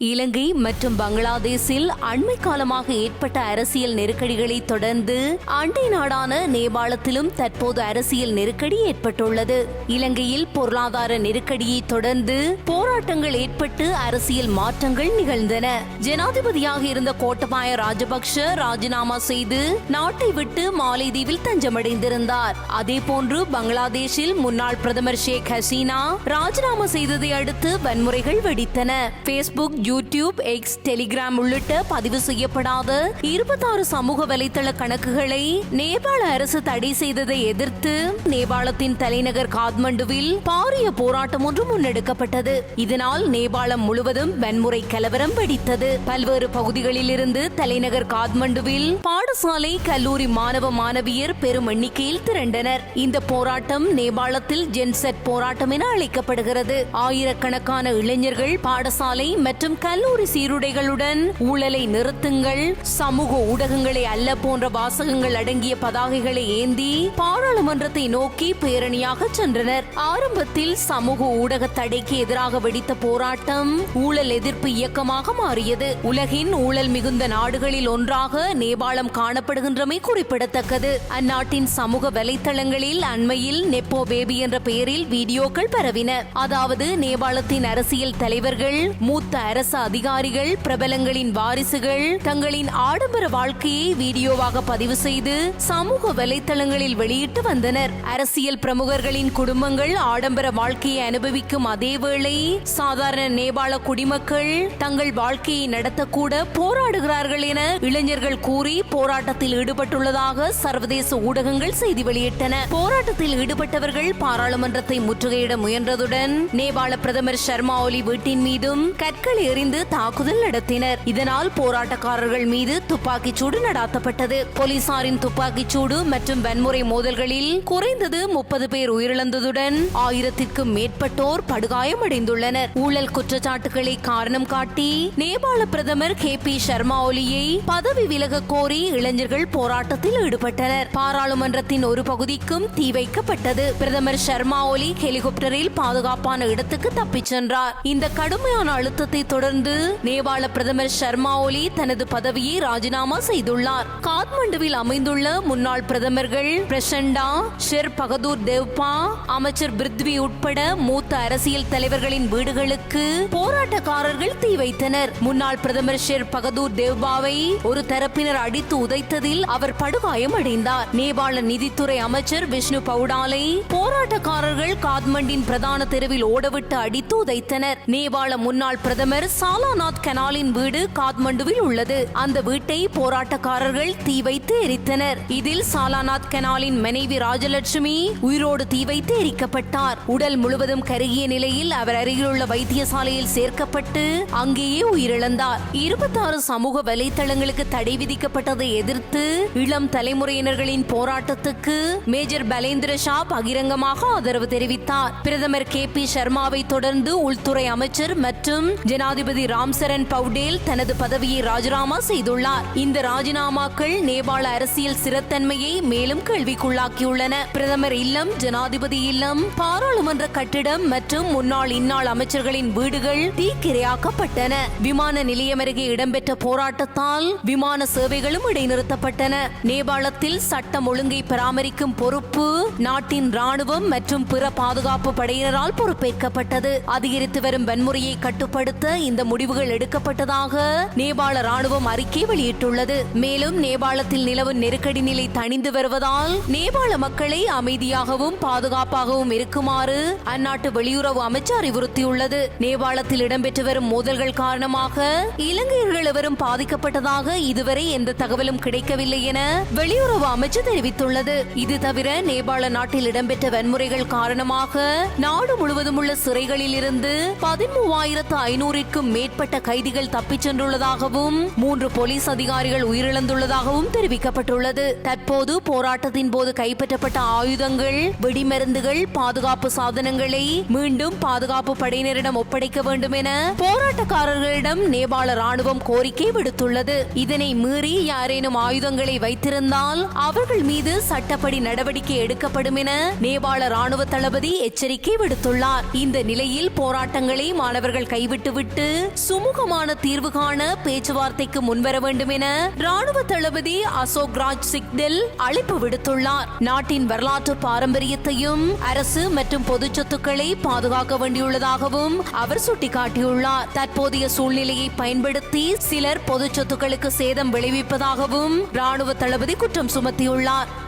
இலங்கை மற்றும் பங்களாதேஷில் அண்மை காலமாக ஏற்பட்ட அரசியல் நெருக்கடிகளை தொடர்ந்து அண்டை நாடான நேபாளத்திலும் தற்போது அரசியல் நெருக்கடி ஏற்பட்டுள்ளது. இலங்கையில் பொருளாதார நெருக்கடியை தொடர்ந்து போராட்டங்கள் ஏற்பட்டு அரசியல் மாற்றங்கள் நிகழ்ந்தன. ஜனாதிபதியாக இருந்த கோட்டபாய ராஜபக்ஷ ராஜினாமா செய்து நாட்டை விட்டு மாலைதீவில் தஞ்சமடைந்திருந்தார். அதேபோன்று பங்களாதேஷில் முன்னாள் பிரதமர் ஷேக் ஹசீனா ராஜினாமா செய்ததை அடுத்து வன்முறைகள் வெடித்தன. பேஸ்புக் யூடியூப் எக்ஸ் டெலிகிராம் உள்ளிட்ட பதிவு செய்யப்படாத இருபத்தாறு சமூக வலைத்தள கணக்குகளை நேபாள அரசு தடை செய்ததை எதிர்த்து நேபாளத்தின் தலைநகர் காத்மண்டுவில் பாரிய போராட்டம் ஒன்று முன்னெடுக்கப்பட்டது. இதனால் நேபாளம் முழுவதும் வன்முறை கலவரம் வெடித்தது. பல்வேறு பகுதிகளில் இருந்து தலைநகர் காத்மண்டுவில் பாடசாலை கல்லூரி மாணவ மாணவியர் பெரும் எண்ணிக்கையில் திரண்டனர். இந்த போராட்டம் நேபாளத்தில் ஜென்செட் போராட்டம் என அழைக்கப்படுகிறது. ஆயிரக்கணக்கான இளைஞர்கள் பாடசாலை மற்றும் கல்லூரி சீருடைகளுடன் ஊழலை நிறுத்துங்கள். சமூக ஊடகங்களை அல்ல போன்ற வாசகங்கள் அடங்கிய பதாகைகளை ஏந்தி பாராளுமன்றத்தை நோக்கி பேரணியாக சென்றனர். ஆரம்பத்தில் சமூக ஊடக தடைக்கு எதிராக வெடித்த போராட்டம் ஊழல் எதிர்ப்பு இயக்கமாக மாறியது. உலகின் ஊழல் மிகுந்த நாடுகளில் ஒன்றாக நேபாளம் காணப்படுகின்றமை குறிப்பிடத்தக்கது. அந்நாட்டின் சமூக வலைத்தளங்களில் அண்மையில் நெப்போ பேபி என்ற பெயரில் வீடியோக்கள் பரவின. அதாவது நேபாளத்தின் அரசியல் தலைவர்கள் மூத்த அரசு அதிகாரிகள் பிரபலங்களின் வாரிசுகள் தங்களின் ஆடம்பர வாழ்க்கையை வீடியோவாக பதிவு செய்து சமூக வலைத்தளங்களில் வெளியிட்டு வந்தனர். அரசியல் பிரமுகர்களின் குடும்பங்கள் ஆடம்பர வாழ்க்கையை அனுபவிக்கும் அதேவேளை சாதாரண நேபாள குடிமக்கள் தங்கள் வாழ்க்கையை நடத்தக்கூட போராடுகிறார்கள் என இளைஞர்கள் கூறி போராட்டத்தில் ஈடுபட்டுள்ளதாக சர்வதேச ஊடகங்கள் செய்தி வெளியிட்டன. போராட்டத்தில் ஈடுபட்டவர்கள் பாராளுமன்றத்தை முற்றுகையிட முயன்றதுடன் நேபாள பிரதமர் சர்மா ஒலி வீட்டின் மீதும் கற்கள் எறிந்து தாக்குதல் நடத்தினர். இதனால் போராட்டக்காரர்கள் மீது துப்பாக்கிச் சூடு நடாத்தப்பட்டது. போலீசாரின் துப்பாக்கிச் சூடு மற்றும் வன்முறை மோதல்களில் குறைந்தது முப்பது பேர் உயிரிழந்ததுடன் ஆயிரத்திற்கும் மேற்பட்டோர் படுகாயமடைந்துள்ளனர். ஊழல் குற்றச்சாட்டுகளை காரணம் காட்டி நேபாள பிரதமர் கே பி சர்மா ஒலியை பதவி விலக கோரி இளைஞர்கள் போராட்டத்தில் ஈடுபட்டனர். பாராளுமன்றத்தின் ஒரு பகுதிக்கும் தீ வைக்கப்பட்டது. பிரதமர் சர்மா ஒலி ஹெலிகாப்டரில் பாதுகாப்பான இடத்துக்கு தப்பிச் சென்றார். இந்த கடுமையான அழுத்தத்தை தொடர்ந்து தொடர்ந்து நேபாள பிரதமர் சர்மா ஒலி தனது பதவியை ராஜினாமா செய்துள்ளார். காத்மண்டுவில் அமைந்துள்ள முன்னாள் பிரதமர்கள் பிரசண்டா ஷெர் பகதூர் தேவ்பா அமைச்சர் பிருத்வி உட்பட மூத்த அரசியல் தலைவர்களின் வீடுகளுக்கு போராட்டக்காரர்கள் தீ வைத்தனர். முன்னாள் பிரதமர் ஷெர் பகதூர் தேவ்பாவை ஒரு தரப்பினர் அடித்து உதைத்ததில் அவர் படுகாயம் அடைந்தார். நேபாள நிதித்துறை அமைச்சர் விஷ்ணு பவுடாலை போராட்டக்காரர்கள் காத்மண்டின் பிரதான தெருவில் ஓடவிட்டு அடித்து உதைத்தனர். நேபாள முன்னாள் பிரதமர் சாலாநாத் கனாலின் வீடு காத்மண்டுவில் உள்ளது. அந்த வீட்டை போராட்டக்காரர்கள் தீ வைத்து எரித்தனர். இதில் சாலாநாத் கனாலின் மனைவி ராஜலட்சுமி உயிரோடு தீ வைத்து எரிக்கப்பட்டார். உடல் முழுவதும் கருகிய நிலையில் அவர் அருகிலுள்ள வைத்தியசாலையில் சேர்க்கப்பட்டு அங்கேயே உயிரிழந்தார். இருபத்தாறு சமூக வலைத்தளங்களுக்கு தடை விதிக்கப்பட்டதை எதிர்த்து இளம் தலைமுறையினர்களின் போராட்டத்துக்கு மேஜர் பலேந்திர ஷா பகிரங்கமாக ஆதரவு தெரிவித்தார். பிரதமர் கே பி சர்மாவை தொடர்ந்து உள்துறை அமைச்சர் மற்றும் ஜனாதிபதி ஜனாதிபதி ராம்சரண் பவுடேல் தனது பதவியை ராஜினாமா செய்துள்ளார். இந்த ராஜினாமாக்கள் நேபாள அரசியல் சிறத்தன்மையை மேலும் கேள்விக்குள்ளாக்கியுள்ளன. பிரதமர் இல்லம் ஜனாதிபதி இல்லம் பாராளுமன்ற கட்டிடம் மற்றும் முன்னாள் இந்நாள் அமைச்சர்களின் வீடுகள் தீக்கிரையாக்கப்பட்டன. விமான நிலையம் அருகே இடம்பெற்ற போராட்டத்தால் விமான சேவைகளும் இடைநிறுத்தப்பட்டன. நேபாளத்தில் சட்டம் ஒழுங்கை பராமரிக்கும் பொறுப்பு நாட்டின் ராணுவம் மற்றும் பிற பாதுகாப்பு படையினரால் பொறுப்பேற்கப்பட்டது. அதிகரித்து வரும் வன்முறையை கட்டுப்படுத்த இந்த முடிவுகள் எடுக்கப்பட்டதாக நேபாள ராணுவம் அறிக்கை வெளியிட்டுள்ளது. மேலும் நேபாளத்தில் நிலவும் நெருக்கடி நிலை தணிந்து வருவதால் நேபாள மக்களை அமைதியாகவும் பாதுகாப்பாகவும் இருக்குமாறு அந்நாட்டு வெளியுறவு அமைச்சர் அறிவுறுத்தியுள்ளது. நேபாளத்தில் இடம்பெற்று வரும் மோதல்கள் காரணமாக இலங்கையர்கள் எவரும் பாதிக்கப்பட்டதாக இதுவரை எந்த தகவலும் கிடைக்கவில்லை என வெளியுறவு அமைச்சர் தெரிவித்துள்ளது. இது தவிர நேபாள நாட்டில் இடம்பெற்ற வன்முறைகள் காரணமாக நாடு முழுவதும் உள்ள சிறைகளில் இருந்து பதிமூவாயிரத்து ஐநூறுக்கும் மேற்பட்ட கைதிகள் தப்பிச் சென்றுள்ளதாகவும் மூன்று போலீஸ் அதிகாரிகள் உயிரிழந்துள்ளதாகவும் தெரிவிக்கப்பட்டுள்ளது. தற்போது போராட்டத்தின் போது கைப்பற்றப்பட்ட ஆயுதங்கள் வெடிமருந்துகள் பாதுகாப்பு சாதனங்களை மீண்டும் பாதுகாப்பு படையினரிடம் ஒப்படைக்க வேண்டும் என போராட்டக்காரர்களிடம் நேபாள ராணுவம் கோரிக்கை விடுத்துள்ளது. இதனை மீறி யாரேனும் ஆயுதங்களை வைத்திருந்தால் அவர்கள் மீது சட்டப்படி நடவடிக்கை எடுக்கப்படும் என நேபாள ராணுவ தளபதி எச்சரிக்கை விடுத்துள்ளார். இந்த நிலையில் போராட்டங்களை மாணவர்கள் கைவிட்டுவிட்டு சுமூகமான தீர்வு காண பேச்சுவார்த்தைக்கு முன்வர வேண்டும் என ராணுவ தளபதி அசோக் ராஜ் சிக்தில் அழைப்பு விடுத்துள்ளார். நாட்டின் வரலாற்று பாரம்பரியத்தையும் அரசு மற்றும் பொது சொத்துக்களை பாதுகாக்க வேண்டியுள்ளதாகவும் அவர் சுட்டிக்காட்டியுள்ளார். தற்போதைய சூழ்நிலையை பயன்படுத்தி சிலர் பொது சொத்துக்களுக்கு சேதம் விளைவிப்பதாகவும் ராணுவ தளபதி குற்றம் சுமத்தியுள்ளார்.